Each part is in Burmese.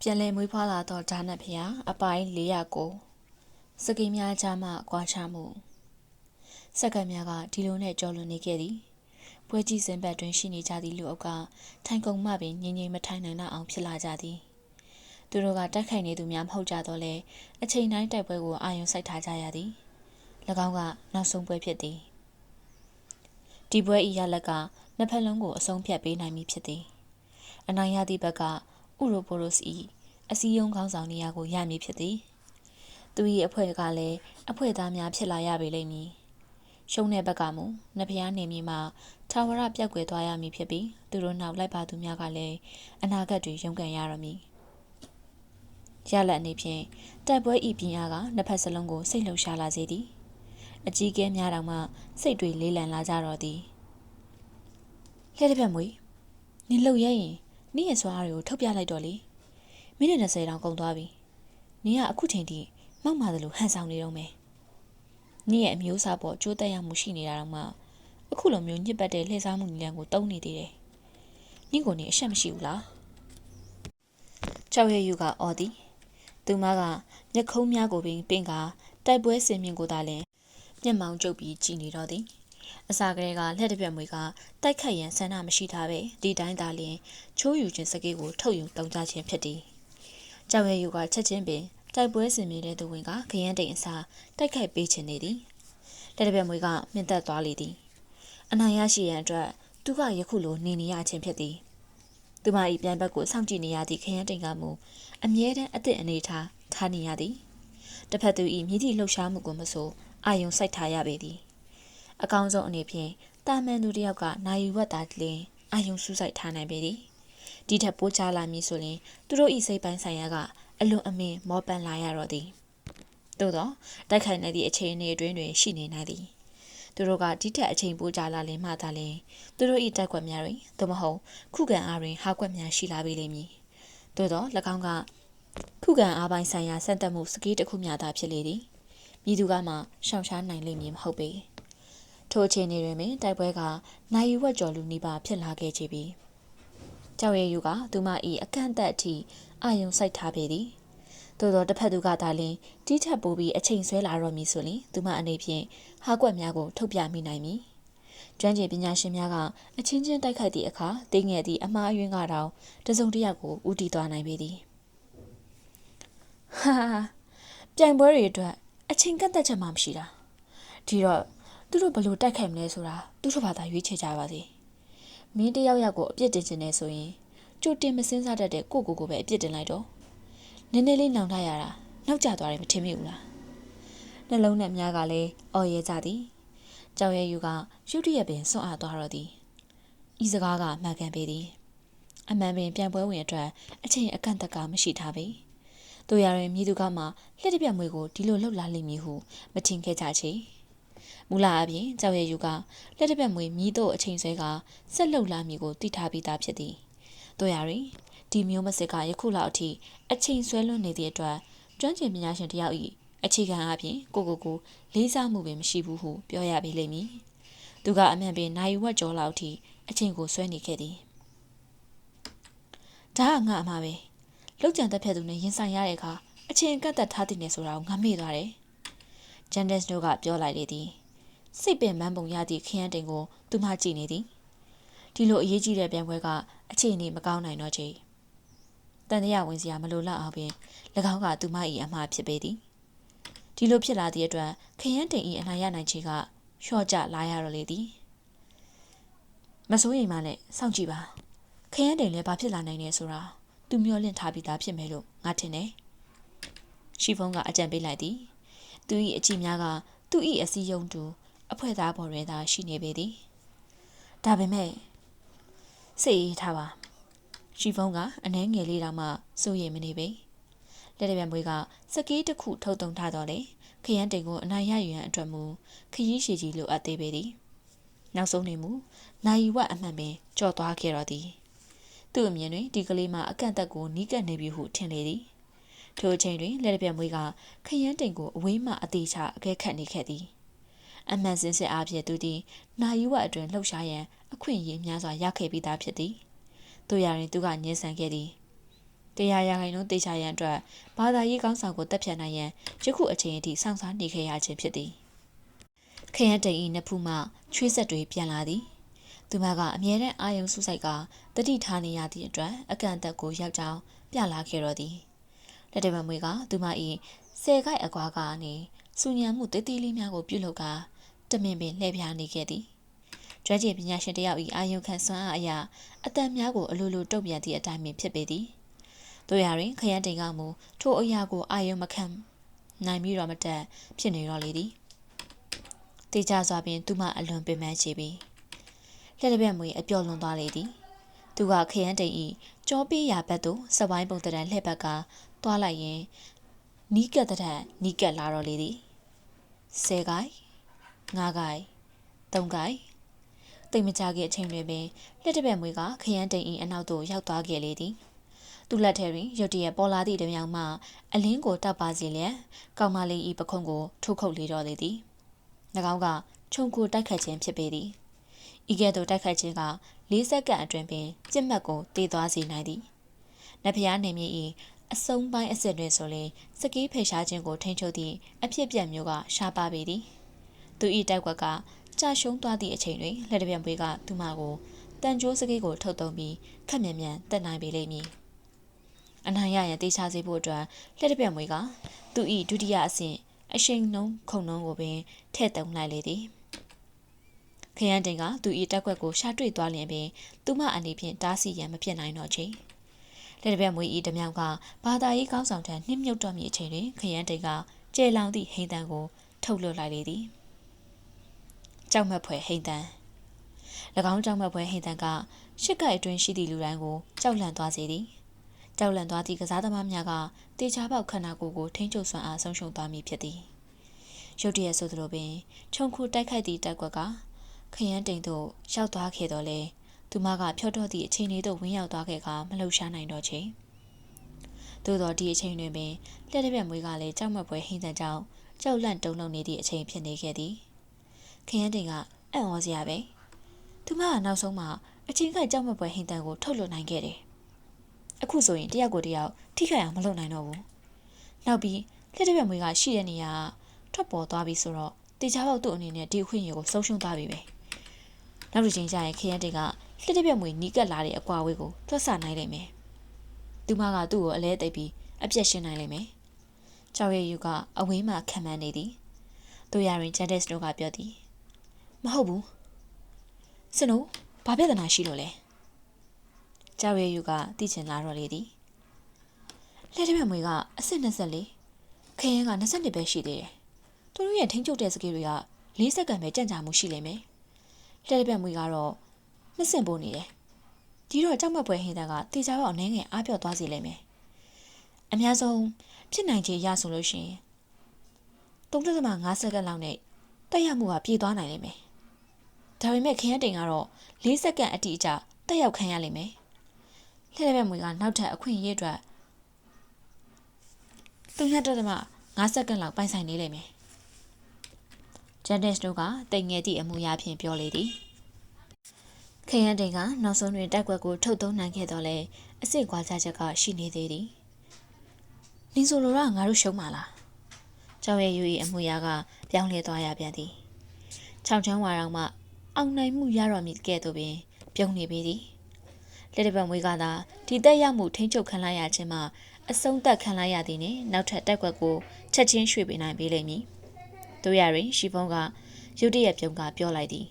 ပြန်လည်မွေးဖွားလာသောဒါနတ်ဖျားအပိုင်း409စကိမ်းများကြားမှကွာခြားမှုစက္ကန့်များကဒီလိုနဲ့ကြော်လွန်နေခဲ့သည်ပွဲကြီးစင်ဘက်တွင်ရှိနေကြသည့်လူအုပ်ကထိုင်ကုန်မှပင်ငြိမ်ငြိမ်မထိုင်နိုင်တော့အောင်ဖြစ်လာကြသည်သူတို့ကတက်ခိုင်နေသူများမဟုတ်ကြတော့လေအချိန်တိုင်းတိုက်ပွဲကိုအာရုံစိုက်ထားကြရသည်၎င်းကနောက်ဆုံးပွဲဖြစ်သည်ဒီပွဲဤရလက်ကနှစ်ဖက်လုံးကိုအဆုံးဖြတ်ပေးနိုင်မည်ဖြစ်သည်အနိုင်ရသည့်ဘက်က ဥရိုပိုရိုစ်၏အစည်းအရုံးခေါင်းဆောင်နေရာကိုရမည်ဖြစ်သည်သူ၏အဖွဲ့ကလည်းအဖွဲ့သားများဖြစ်လာရပေလိမ့်မည်ရှုံးတဲ့ဘက်ကမူနဖျားနေမည်မှာထာဝရပြောက်ကွယ်သွားရမည်ဖြစ်ပြီးသူတို့နောက်လိုက်ပါသူများကလည်းအနာဂတ်တွင်ရုန်းကန်ရရမည်ရလက်အနေဖြင့်တိုက်ပွဲဤပြင်းအားကနှစ်ဖက်စလုံးကိုစိတ်လှုပ်ရှားလာစေသည်အကြီးကဲများတောင်မှစိတ်တွေလေးလံလာကြတော့သည်လှဲ့တစ်ပြက်မွေနင်လှုပ်ရရင် နင့်ရဲ့စွာအားတွေကိုထုတ်ပြလိုက်တော့လေမိနစ်20တောင်ကုန်သွားပြီနင်ကအခုချိန်ထိမောက်မာတယ်လို့ဟန်ဆောင်နေတော့မယ်နင့်ရဲ့အမျိုးအစားပေါ်ကြိုးတက်ရမှုရှိနေတာတော့မှအခုလိုမျိုးညစ်ပတ်တဲ့လှည့်စားမှုနည်းလမ်းကိုတုံးနေသေးတယ်နင့်ကိုနေအရှက်မရှိဘူးလားကြောက်ရယူကအော်သည်သူမကမျက်ခုံးများကိုပင်ပင်ကတိုက်ပွဲစင်မြင့်ကိုသာလျှင်မျက်မှောင်ကျုပ်ပြီးကြည်နေတော့သည် အစာကလေးကလက်တစ်ပြက်မွေကတိုက်ခတ်ရန်ဆန္ဒမရှိထားပဲဒီတိုင်းသာလျှင်ချိုးယူခြင်းစကေးကိုထုတ်ယူတုံကြခြင်းဖြစ်သည်ကြောက်ရယူကချက်ချင်းပင်တိုက်ပွဲစင်မြင့်တဲ့သူဝင်ကခရမ်းတိန်အစာတိုက်ခိုက်ပေးခြင်းနေသည်လက်တစ်ပြက်မွေကမြင့်သက်သွားလေသည်အနိုင်ရရှိရန်အတွက်သူကယခုလိုနေနေရခြင်းဖြစ်သည်သူမ၏ပြန်ဘက်ကိုစောင့်ကြည့်နေရသည့်ခရမ်းတိန်ကမူအမြဲတမ်းအသည့်အနေထားထားနေရသည်တစ်ဖက်သူ၏မြည်သည့်လှုပ်ရှားမှုကိုမဆိုအာယုံစိုက်ထားရပေသည် အကောင်းဆုံးအနေဖြင့်တာမန်သူတယောက်ကနိုင်ယူဝတ်တာလင်းအာယုံစူးစိုက်ထားနိုင်ပေသည်ဒီထက်ပိုချလာမည်ဆိုရင်သူတို့ဤစိတ်ပိုင်းဆိုင်ရာကအလွန်အမင်းမောပန်းလာရတော့သည်သို့သောတိုက်ခိုက်နေသည့်အခြေအနေအတွင်းတွင်ရှိနေနိုင်သည်သူတို့ကဒီထက်အချိန်ပိုကြာလာလင်မှသာလျှင်သူတို့၏တက်ကွက်များတွင်သို့မဟုတ်ခုခံအားတွင်ဟာကွက်များရှိလာပေလိမ့်မည်သို့သော၎င်းကခုခံအားပိုင်းဆိုင်ရာစံတက်မှုစကီးတစ်ခုများသာဖြစ်လေသည်မြည်သူကမှရှောင်ရှားနိုင်လိမ့်မည်မဟုတ်ပေ ထိုအချိန်တွင်ပင်တိုက်ပွဲကနိုင်ယူဝက်ကျော်လူနီးပါးဖြစ်လာခဲ့ချေပြီကြောက်ရည်ယူကသူမ၏အကန့်အသတ်အထိအာယုံစိုက်ထားပေသည်သို့သောတစ်ဖက်သူကသာလျှင်တီးထပ်ပိုးပြီးအချိန်ဆွဲလာတော့မည်ဆိုရင်သူမအနေဖြင့်ဟာကွက်များကိုထုတ်ပြမိနိုင်မည်ကျွမ်းကျင်ပညာရှင်များကအချင်းချင်းတိုက်ခိုက်သည့်အခါတင်းငယ်သည့်အမှားအယွင်းကတောင်တစုံတစ်ယောက်ကိုဦးတည်သွားနိုင်ပေသည်ဟာပြိုင်ပွဲတွေအတွက်အချိန်ကန့်သက်ချက်မှမရှိတာဒီတော့ သူတို့ဘလို့တိုက်ခိုက်မလဲဆိုတာသူတို့ဘာသာရွေးချယ်ကြပါစေမင်းတယောက်ယောက်ကိုအပြစ်တင်ခြင်းနဲ့ဆိုရင်ကြိုတင်မစင်းစားတတ်တဲ့ကိုကိုကိုပဲအပြစ်တင်လိုက်တော့နည်းနည်းလေးနောင်တရတာနောက်ကျသွားတယ်မထင်မိဘူးလားနှလုံးနဲ့များကလည်းအော်ရဲကြသည်ကြောင်ရဲယူကရုတ်တရက်ပင်စွန့်အားသွားတော့သည်ဤစကားကမှန်ကန်ပေသည်အမှန်ပင်ပြန်ပွဲဝင်အတွက်အချိန်အကန့်အသတ်ကမရှိထားပေတို့ရရင်မြည်သူကမှလက်တပြက်မွေကိုဒီလိုလှုပ်လာလိမ့်မည်ဟုမထင်ခဲ့ကြချေ မူလာအပြင်ကြောက်ရယူကလက်တပြက်မွေမြည်တို့အချိန်ဆွဲကဆက်လှုပ်လာမည်ကိုသိထားပြီးသားဖြစ်သည်တို့ရရင်ဒီမျိုးမစစ်ကယခုလောက်အထိအချိန်ဆွဲလွန်းနေသည့်အတွက်ကျွမ်းကျင်ပညာရှင်တယောက်၏အခြေခံအပြင်ကိုကိုကိုလေးစားမှုပင်မရှိဘူးဟုပြောရပေလိမ့်မည်သူကအမှန်ပင်နိုင်ဝက်ကျော်လောက်ထိအချိန်ကိုဆွဲနေခဲ့သည်ဒါကငါအမှားပဲလောက်ကြံတက်ဖြတ်သူနဲ့ရင်ဆိုင်ရတဲ့အခါအချင်းကတ်သက်ထားတဲ့နေဆိုတာကိုငါမေ့သွားတယ်။ဂျန်ဒက်စ်တို့ကပြောလိုက်လေသည်။ စိတ်ပင်မန်းပုံရသည့်ခရမ်းတင်ကိုသူမကြည့်နေသည်။ဒီလိုအရေးကြီးတဲ့ပြန်ပွဲကအခြေအနေမကောင်းနိုင်တော့ချေ။တန်တရားဝင်စရာမလိုလောက်အောင်ပင်၎င်းကသူမ၏အမှားဖြစ်ပေသည်။ဒီလိုဖြစ်လာသည့်အတွက်ခရမ်းတင်၏အနိုင်ရနိုင်ချေကလျှော့ကျလာရတော့လေသည်။မစိုးရိမ်မှလည်းစောင့်ကြည့်ပါ။ခရမ်းတင်လည်းဘာဖြစ်လာနိုင်လဲဆိုတာသူမျောလင့်ထားပြီးသားဖြစ်မယ်လို့ငါထင်တယ်။ရှီဖုံးကအကြံပေးလိုက်သည်။သူ၏အကြည့်များကသူ၏အစည်းယုံတူ အဖွဲ့သားပေါ်တွင်သာရှိနေပေသည်။ဒါပေမဲ့စိတ်အေးထားပါ။ရှီဖုံးကအနှဲငယ်လေးတောင်မှစိုးရိမ်မနေပေ။လက်တပြန်မွေးကစကေးတစ်ခုထုတ်တုံထားတော့လေခရမ်းတိန်ကိုအနိုင်ရယူရန်အတွက်မူခရီးရှည်ကြီးလိုအပ်သေးပေသည်။နောက်ဆုံးနေမူနိုင်ဝတ်အမှန်ပင်ကြော့သွားခဲ့တော့သည်။သူ့အမြင်တွင်ဒီကလေးမအကန့်အသတ်ကိုနီးကပ်နေပြီဟုထင်လေသည်ထိုအချိန်တွင်လက်တပြက်မွေးကခရမ်းတိန်ကိုအဝေးမှအသေးချအခဲခတ်နေခဲ့သည် အမှန်စင်စစ်အားဖြင့်သူသည်နာယူဝအတွင်လှုပ်ရှားရန်အခွင့်အရေးများစွာရခဲ့ပြီးသားဖြစ်သည်တို့ရရင်သူကညှင်းဆန်ခဲ့သည်တရားရာခိုင်နှုန်းတေချာရန်အတွက်ဘာသာရေးကောင်းဆောင်ကိုတက်ဖြတ်နိုင်ရန်ယခုအချိန်အထိစောင့်စားနေခဲ့ရခြင်းဖြစ်သည်ခရမ်းတိန်ဤနှစ်ဖူးမှချွေးဆက်တွေပြန်လာသည်သူမကအမြဲတမ်းအာယုံစုဆိုင်ကတတိထားနေရသည့်အတွက်အကန့်အသတ်ကိုရောက်ကြောင်းပြလာခဲ့တော်သည်လက်တမမွေကသူမ၏ဆယ်ခိုက်အကွာကနေစူညံမှုတည်တည်လေးများကိုပြုလုပ်ကာ တမင်ပင်လှည့်ပြားနေခဲ့သည်ကျွမ်းကျင်ပညာရှင်တယောက်၏အာယုံခံစွမ်းအားအရာအတန်များကိုအလိုလိုတုံ့ပြန်သည့်အတိုင်းပင်ဖြစ်ပေသည်တို့ရရင်ခရမ်းတိန်ကမူထိုအရာကိုအာယုံမခံနိုင်ပြီးတော့မတက်ဖြစ်နေတော့လေသည်တေချစွာပင်သူမအလွန်ပင်ပန်းချေပြီးလက်တစ်ပြက်မွေအပျော်လွန်သွားလေသည်သူကခရမ်းတိန်ဤကြောပေးရာဘက်သို့စပိုင်းပုံတရံလှည့်ဘက်ကသွားလိုက်ရင်နီးကက်တဲ့နီးကက်လာတော့လေသည်ဆယ်ကိုင် ငါးကိုင်သုံးကိုင်တိတ်မကြခင်အချိန်တွင်ပင်လက်တစ်ပြက်မွေကခရမ်းတိန်ဤအနောက်သို့ရောက်သွားခဲ့လေသည်သူ့လက်ထဲတွင်ရုတ်တရက်ပေါ်လာသည့်တမြောင်မှအလင်းကိုတောက်ပါစေလျက်ကောင်မလေးဤပခုံးကိုထုတ်ခုတ်လေတော့လေသည်၎င်းကခြုံကိုတိုက်ခတ်ခြင်းဖြစ်ပေသည်ဤကဲ့သို့တိုက်ခတ်ခြင်းက၄စက္ကန့်အတွင်းပင်ကြက်မှတ်ကိုတည်သွားစေနိုင်သည်နဖျားနေမြေ၏အစုံပိုင်းအစစ်တွင်ဆိုလေစကီးဖေရှားခြင်းကိုထိန်းချုပ်သည့်အဖြစ်ပြက်မျိုးကရှားပါပေသည် သူ၏တိုက်ကွက်ကကြာရှုံးသွားသည့်အချိန်တွင်လက်တပြန်ပွေးကသူမကိုတန်ကြိုးစကီးကိုထုတ်သုံးပြီးခက်မြန်မြန်တက်နိုင်ပေလိမ့်မည်အနိုင်ရရန်တေချာစေဖို့အတွက်လက်တပြန်မွေကသူ၏ဒုတိယအဆင့်အရှိန်နှုံးခုံနှုံးကိုပင်ထည့်သုံးလိုက်လေသည်ခရမ်းတင်ကသူ၏တက်ခွက်ကိုရှာတွေ့သွားလျင်ပင်သူမအနေဖြင့်တားဆီးရန်မဖြစ်နိုင်တော့ချေလက်တပြက်မွေဤတမြောင်ကဘာသာရေးကောင်းဆောင်ထံနှိမ့်မြုပ်တော့မည်အချိန်တွင်ခရမ်းတင်ကကျဲလောင်သည့်ဟိန်တန်ကိုထုတ်လွှတ်လိုက်လေသည် ကြောက်မက်ဖွယ်ဟိန်တန်၎င်းကြောက်မက်ဖွယ်ဟိန်တန်ကရှစ်ကိုက်အတွင်းရှိသည့်လူတိုင်းကိုကြောက်လန့်သွားစေသည်ကြောက်လန့်သွားသည့်ကစားသမားများကတေချာပေါက်ခန္ဓာကိုယ်ကိုထိန်းချုပ်စွမ်းအားဆုံးရှုံးသွားမည်ဖြစ်သည်ရုတ်တရက်ဆိုသလိုပင်ခြုံခုတိုက်ခိုက်သည့်တက်ကွက်ကခရမ်းတိမ်သို့ရောက်သွားခဲ့တော့လေသူမကဖြော့တော့သည့်အချိန်လေးသို့ဝင်ရောက်သွားခဲ့ကမလှုပ်ရှားနိုင်တော့ချေသို့တော့ဒီအချိန်တွင်ပင်လက်တစ်ပြက်မွေးကလည်းကြောက်မက်ပွဲဟင်းတဲ့ကြောင့်ကြောက်လန့်တုန်လှုပ်နေသည့်အချိန်ဖြစ်နေခဲ့သည် ခရမ်းတိမ်ကအံ့ဩစရာပဲသူမကနောက်ဆုံးမှအချင်းကကြောက်မက်ပွဲဟင်းတန်ကိုထုတ်လွှတ်နိုင်ခဲ့တယ်အခုဆိုရင်တယောက်ကိုတယောက်ထိခိုက်အောင်မလုပ်နိုင်တော့ဘူးနောက်ပြီးလက်တစ်ပြက်မွေးကရှိတဲ့နေရာထွက်ပေါ်သွားပြီဆိုတော့တေချာပေါက်သူ့အနေနဲ့ဒီအခွင့်အရေးကိုဆုံးရှုံးသွားပြီပဲနောက်တစ်ချိန်ကျရင်ခရမ်းတင်ကလက်တစ်ပြက်မွေနီးကပ်လာတဲ့အကွာဝေးကိုထွက်ဆနိုင်လိမ့်မယ်သူမကသူ့ကိုအလဲသိပ်ပြီးအပြက်ရှင်းနိုင်လိမ့်မယ်ကြောက်ရည်ယူကအဝေးမှခံမှန်းနေသည်တို့ရရင်ဂျန်ဒက်စ်တို့ကပြောသည် မဟုတ်ဘူးစနိုးဘာပြဿနာရှိလို့လဲကြောက်ရည်ယူကသိချင်လာတော့လေသည်လက်တစ်ပြက်မွေကအစ်စ်24ခရမ်းက22ပဲရှိသေးတယ်သူတို့ရဲ့ထိန်းချုပ်တဲ့စကေးတွေက၄စက္ကန့်ပဲကြံ့ကြာမှုရှိလိမ့်မယ်လှည့်ပြက်မွေကတော့နှစ်ဆင့်ပိုးနေတယ်ဒီတော့ကြောက်မက်ပွဲဟင်းတန်းကတေချာပေါက်အနေငယ်အားပြော့သွားစေလိမ့်မယ်အများဆုံးဖြစ်နိုင်ခြေရဆိုလို့ရှိရင်3.5စက္ကန့်လောက်နဲ့တက်ရမှုကပြေသွားနိုင်လိမ့်မယ် ဒါပေမဲ့ခရမ်းတိန်ကတော့၄စက္ကန့်အတိအကျတက်ရောက်ခံရလိမ့်မယ်လှည့်ပြက်မွေကနောက်ထပ်အခွင့်အရေးအတွက်3.5စက္ကန့်လောက်ပိုင်ဆိုင်နေလိမ့်မယ်ဂျန်ဒက်စ်တို့ကတိမ်ငယ်သည့်အမှုရာဖြင့်ပြောလေသည်ခရမ်းတိန်ကနောက်ဆုံးတွင်တိုက်ကွက်ကိုထုတ်သုံးနိုင်ခဲ့တော့လဲအစ်စ်ကွာခြားချက်ကရှိနေသေးသည်နင်းဆိုလိုတော့ငါတို့ရှုံးပါလားကျောင်းရဲ့ယူ၏အမှုရာကပြောင်းလဲသွားရပြန်သည်ချောင်းချမ်းဝါရောင်မှ အောင်နိုင်မှုရတော့မည်ကဲ့သို့ပင်ပြုံးနေပေသည်လက်တပတ်မွေးကသာဒီတက်ရမှုထိန်းချုပ်ခံလိုက်ရခြင်းမှာအဆုံးသက်ခံလိုက်ရသည်နှင့်နောက်ထပ်တက်ကွက်ကိုချက်ချင်းရွှေ့ပေးနိုင်ပေလိမ့်မည်တို့ရရင်ရှီဖုံးကရုတ်တရက်ပြုံးကပြောလိုက်သည်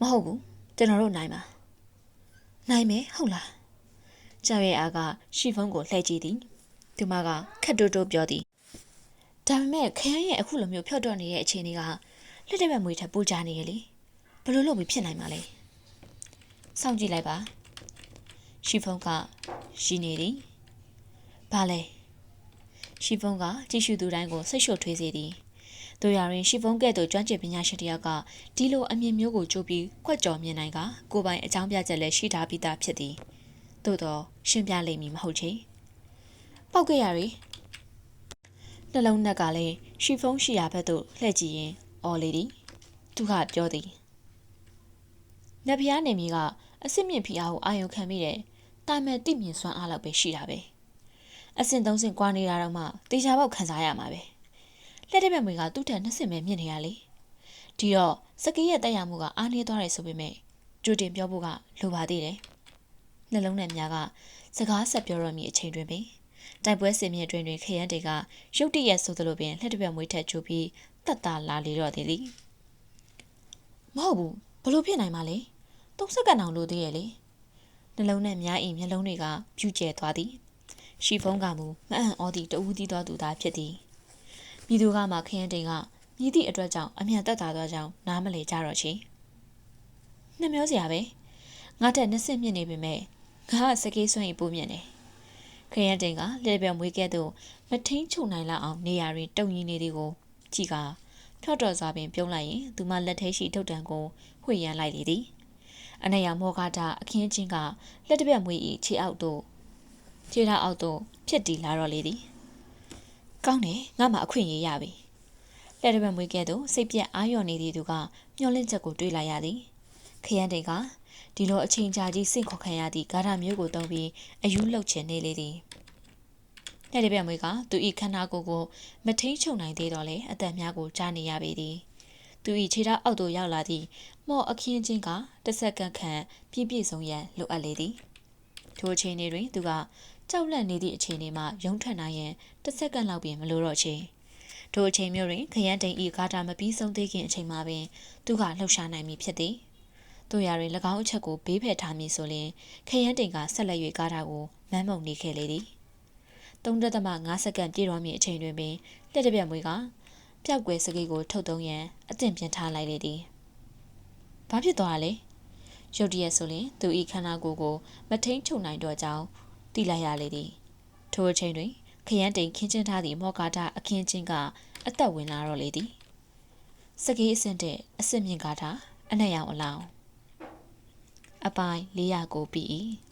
မဟုတ်ဘူးကျွန်တော်တို့နိုင်ပါနိုင်မယ်ဟုတ်လားကျောက်ရဲ့အားကရှီဖုံးကိုလှည့်ကြည့်သည်သူမကခက်တိုးတိုးပြောသည်ဒါပေမဲ့ခရမ်းရဲ့အခုလိုမျိုးဖြော့တော့နေတဲ့အခြေအနေကလက်တက်မဲ့မွေထပ်ပူကြနေရလေ ဘယ်လိုလုပ်ပြီးဖြစ်နိုင်မှာလဲစောင့်ကြည့်လိုက်ပါရှီဖုံးကရှိနေသည်ဘာလဲရှီဖုံးကကြည့်ရှုသူတိုင်းကိုဆိတ်ရှုပ်ထွေးစေသည်တို့ရရင်ရှီဖုံးကဲ့သို့ကျွမ်းကျင်ပညာရှင်တယောက်ကဒီလိုအမြင်မျိုးကိုကြိုးပြီးခွက်ကြော်မြင်နိုင်ကကိုပိုင်အကြောင်းပြချက်လည်းရှိထားပြီးသားဖြစ်သည်သို့တော့ရှင်းပြလိမ့်မည်မဟုတ်ချေပောက်ကြရရီနှလုံးနက်ကလည်းရှီဖုံးရှိရာဘက်သို့လှည့်ကြည့်ရင်အော်လေသည်သူကပြောသည် နတ်ဖျားနေမီကအစ်စ်မြင့်ဖီအားကိုအာယုံခံမိတယ်တတာမန်တိမြင့်စွမ်းအားလောက်ပဲရှိတာပဲအဆင့်သုံးဆင့်ကွာနေတာတော့မှတေချာပေါက်ခံစားရမှာပဲလက်တစ်ဘက်မွေကသူ့ထက်နှစ်ဆင့်ပဲမြင့်နေရလေဒီတော့စကီးရဲ့တက်ရမှုကအားနည်းသွားတယ်ဆိုပေမဲ့ကြိုတင်ပြောဖို့ကလိုပါသေးတယ်နှလုံးနဲ့များကစကားဆက်ပြောရမည်အချိန်တွင်ပင်တိုက်ပွဲစင်မြင့်တွင်တွင်ခရမ်းတွေကရုတ်တရက်ဆိုသလိုပင်လက်တစ်ဘက်မွေထက်ချိုးပြီးတတ်တာလာလေတော့သေးလေမဟုတ်ဘူးဘလို့ဖြစ်နိုင်မှာလဲ သုံးစက္ကန့်အောင်လို့သေးရဲ့လေနှလုံးနဲ့များ၏မျက်လုံးတွေကပြူကျဲသွားသည်ရှီဖုံးကမူမအံ့ဩသည့်တဦးသီးသောသူသားဖြစ်သည်မိသူကမှခရမ်းတိန်ကမြည်သည့်အတွက်ကြောင့်အမြန်တက်တာသောကြောင့်နားမလဲကြတော့ချေနှမျောစရာပဲငါတက်နှစ်ဆင့်မြင့်နေပေမဲ့ငါကစကေးစွန့်ရင်ပိုးမြင့်တယ်ခရမ်းတိန်ကလက်ပြမွေးကဲ့သို့မထင်းချုံနိုင်လောက်အောင်နေရာတွင်တုံရင်းနေသည်ကိုကြည့်ကဖြော့တော်စွာပင်ပြုံးလိုက်ရင်သူမလက်ထဲရှိထုတ်တံကိုဝှေ့ရန်လိုက်လေသည် အနက်ရောင်မောကားတာအခင်းချင်းကလက်တစ်ပြက်မွေး၏ခြေအောက်သို့ခြေထောက်အောက်သို့ဖြစ်တည်လာတော့လေသည်ကောင်းတယ်ငါမှအခွင့်အရေးရပြီလက်တစ်ပြက်မွေးကဲ့သို့စိတ်ပြက်အာရုံနေသည်သူကမျောလင့်ချက်ကိုတွေးလိုက်ရသည်ခရမ်းတိန်ကဒီလိုအချိန်ကြာကြီးစင့်ခေါ်ခံရသည့်ဂါရမျိုးကိုတုံးပြီးအယူလှုပ်ချင်နေလေသည်လက်တစ်ပြက်မွေးကသူ၏ခန္ဓာကိုယ်ကိုမထိန်ချုံနိုင်သေးတော့လေအသက်များကိုကြားနေရပေသည် သူ၏ခြေထောက်အောက်သို့ရောက်လာသည့်မော့အခင်းချင်းကတစ်စက္ကန့်ခန့်ပြည့်ပြည့်စုံရန်လိုအပ်လေသည်ထိုအချိန်တွင်သူကကြောက်လန့်နေသည့်အချိန်မှာရုံထွက်နိုင်ရန်တစ်စက္ကန့်လောက်ပင်မလိုတော့ချေထိုအချိန်မျိုးတွင်ခရမ်းတိန်ဤဂါတာမပြီးဆုံးသေးခင်အချိန်မှာပင်သူကလှုပ်ရှားနိုင်မည်ဖြစ်သည်တို့ရတွင်၎င်းအချက်ကိုဘေးဖယ်ထားမည်ဆိုရင်ခရမ်းတိန်ကဆက်လက်၍ဂါတာကိုမမ်းမုံနေခဲ့လေသည်3.5စက္ကန့်ပြည့်တော်မီအချိန်တွင်ပင်လက်တစ်ပြက်မွေးက ပျောက်ကွယ်စကိတ်ကို ထုတ်သုံးရန်အသင့်ပြင်ထားလိုက်လေသည်။ဘာဖြစ်သွားလဲ။ရုတ်တရက်ဆိုရင်သူဤခန္ဓာကိုယ်ကို မထိန်ချုပ်နိုင်တော့ကြောင်းသိလိုက်ရလေသည်။ထိုအချိန်တွင်ခရမ်းတိန်ခင်းကျင်းထားသည့်မော်ကာတာအခင်းချင်းကအသက်ဝင်လာတော့လေသည်။စကေးအဆင့်တဲ့အစ်စ်မြင့်ကားတာအနက်ရောင်အလောင်းအပိုင်း409ပြီ။